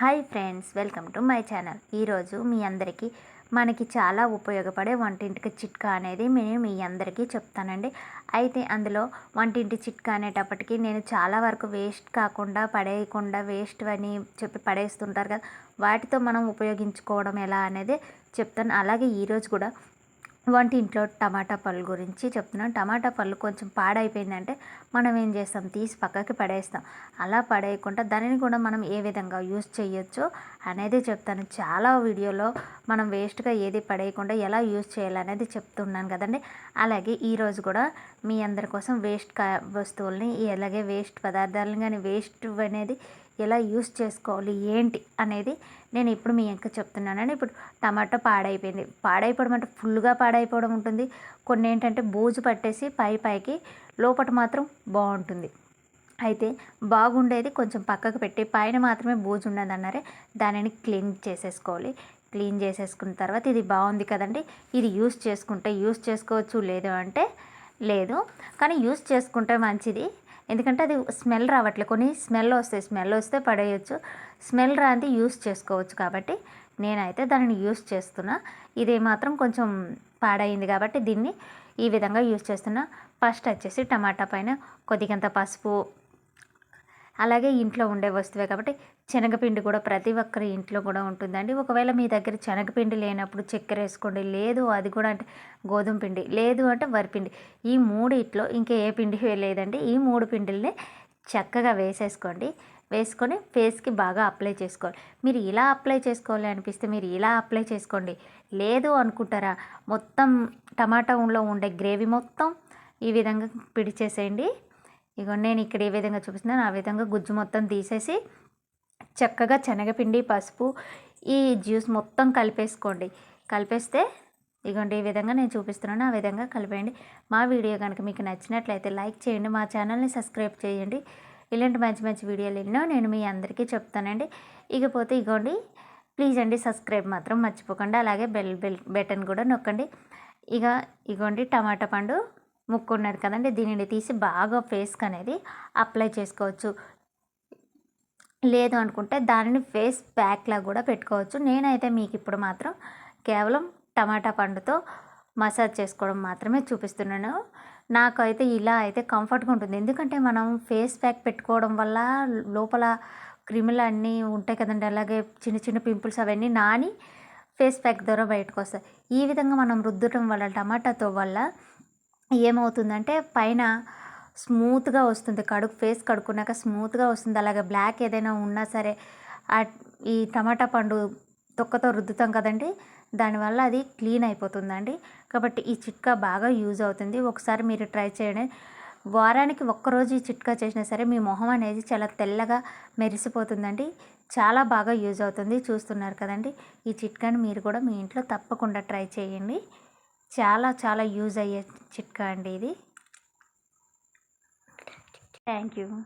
Hi friends welcome to my channel. ఈరోజు మీ అందరికీ మనకి చాలా ఉపయోగపడే వంటింటికి చిట్కా అనేది నేను మీ అందరికీ చెప్తానండి. అయితే అందులో వంటింటి చిట్కా అనేటప్పటికీ నేను చాలా వరకు వేస్ట్ కాకుండా పడేయకుండా వేస్ట్ అని చెప్పి పడేస్తుంటారు కదా వాటితో మనం ఉపయోగించుకోవడం ఎలా అనేది చెప్తాను. అలాగే ఈరోజు కూడా వంటి ఇంట్లో టమాటా పళ్ళు గురించి చెప్తున్నాను. టమాటా పళ్ళు కొంచెం పాడైపోయిందంటే మనం ఏం చేస్తాం? తీసి పక్కకి పడేస్తాం. అలా పడేయకుండా దానిని కూడా మనం ఏ విధంగా యూస్ చేయొచ్చు అనేది చెప్తాను. చాలా వీడియోలో మనం వేస్ట్గా ఏది పడేయకుండా ఎలా యూస్ చేయాలనేది చెప్తున్నాను కదండి. అలాగే ఈరోజు కూడా మీ అందరి కోసం వేస్ట్ కా వస్తువుల్ని అలాగే వేస్ట్ పదార్థాలను కానీ వేస్ట్ అనేది ఎలా యూస్ చేసుకోవాలి ఏంటి అనేది నేను ఇప్పుడు మీ ఇంకా అని ఇప్పుడు టమాటో పాడైపోయింది. పాడైపోవడం అంటే ఫుల్గా పాడైపోవడం ఉంటుంది. కొన్ని ఏంటంటే బూజు పట్టేసి పై పైకి లోపల మాత్రం బాగుంటుంది. అయితే బాగుండేది కొంచెం పక్కకు పెట్టి పైన మాత్రమే బూజు ఉండదు అన్నారే దానిని క్లీన్ చేసేసుకోవాలి. క్లీన్ చేసేసుకున్న తర్వాత ఇది బాగుంది కదండి. ఇది యూస్ చేసుకుంటే యూస్ చేసుకోవచ్చు లేదు అంటే లేదు. కానీ యూస్ చేసుకుంటే మంచిది. ఎందుకంటే అది స్మెల్ రావట్లేదు కొన్ని స్మెల్ వస్తాయి. స్మెల్ వస్తే పడేయచ్చు. స్మెల్ రాంది యూస్ చేసుకోవచ్చు కాబట్టి నేనైతే దానిని యూస్ చేస్తున్నా. ఇది మాత్రం కొంచెం పాడైంది కాబట్టి దీన్ని ఈ విధంగా యూస్ చేస్తున్నా. ఫస్ట్ వచ్చేసి టమాటా పైన కొద్దిగంత పసుపు అలాగే ఇంట్లో ఉండే వస్తువే కాబట్టి శనగపిండి కూడా ప్రతి ఒక్కరి ఇంట్లో కూడా ఉంటుందండి. ఒకవేళ మీ దగ్గర శనగపిండి లేనప్పుడు చక్కెర వేసుకోండి. లేదు అది కూడా అంటే గోధుమ పిండి లేదు అంటే వరిపిండి ఈ మూడిట్లో ఇంకా ఏ పిండి లేదండి. ఈ మూడు పిండిల్ని చక్కగా వేసేసుకోండి. వేసుకొని ఫేస్కి బాగా అప్లై చేసుకోవాలి. మీరు ఇలా అప్లై చేసుకోవాలి అనిపిస్తే మీరు ఇలా అప్లై చేసుకోండి. లేదు అనుకుంటారా? మొత్తం టమాటాలో ఉండే గ్రేవీ మొత్తం ఈ విధంగా పిడిచేసేయండి. ఇగో నేను ఇక్కడ ఏ విధంగా చూపిస్తున్నాను ఆ విధంగా గుజ్జు మొత్తం తీసేసి చక్కగా శనగపిండి పసుపు ఈ జ్యూస్ మొత్తం కలిపేసుకోండి. కలిపేస్తే ఇగోండి ఈ విధంగా నేను చూపిస్తున్నాను ఆ విధంగా కలిపేయండి. మా వీడియో కనుక మీకు నచ్చినట్లయితే లైక్ చేయండి మా ఛానల్ని సబ్స్క్రైబ్ చేయండి. ఇలాంటి మంచి మంచి వీడియోలు ఎన్నో నేను మీ అందరికీ చెప్తానండి. ఇకపోతే ఇగోండి ప్లీజ్ అండి సబ్స్క్రైబ్ మాత్రం మర్చిపోకండి. అలాగే బెల్ బెల్ బటన్ కూడా నొక్కండి. ఇక ఇగోండి టమాటా పండు ముక్కు ఉన్నది కదండి దీనిని తీసి బాగా ఫేస్కి అనేది అప్లై చేసుకోవచ్చు. లేదు అనుకుంటే దానిని ఫేస్ ప్యాక్లా కూడా పెట్టుకోవచ్చు. నేనైతే మీకు ఇప్పుడు మాత్రం కేవలం టమాటా పండుతో మసాజ్ చేసుకోవడం మాత్రమే చూపిస్తున్నాను. నాకైతే ఇలా అయితే కంఫర్ట్గా ఉంటుంది. ఎందుకంటే మనం ఫేస్ ప్యాక్ పెట్టుకోవడం వల్ల లోపల క్రిములు అన్నీ ఉంటాయి కదండి. అలాగే చిన్న చిన్న పింపుల్స్ అవన్నీ నాని ఫేస్ ప్యాక్ ద్వారా బయటకు వస్తాయి. ఈ విధంగా మనం రుద్దటం వల్ల టమాటాతో వల్ల ఏమవుతుందంటే పైన స్మూత్గా వస్తుంది. కడుగు ఫేస్ కడుక్కున్నాక స్మూత్గా వస్తుంది. అలాగే బ్లాక్ ఏదైనా ఉన్నా సరే ఈ టమాటా పండు తొక్కతో రుద్దుతాం కదండి దానివల్ల అది క్లీన్ అయిపోతుందండి. కాబట్టి ఈ చిట్కా బాగా యూజ్ అవుతుంది. ఒకసారి మీరు ట్రై చేయండి. వారానికి ఒక్కరోజు ఈ చిట్కా చేసినా సరే మీ మొహం అనేది చాలా తెల్లగా మెరిసిపోతుందండి. చాలా బాగా యూజ్ అవుతుంది. చూస్తున్నారు కదండి ఈ చిట్కాని మీరు కూడా మీ ఇంట్లో తప్పకుండా ట్రై చేయండి. చాలా చాలా యూజ్ అయ్యే చిట్కా అండి ఇది. Thank you.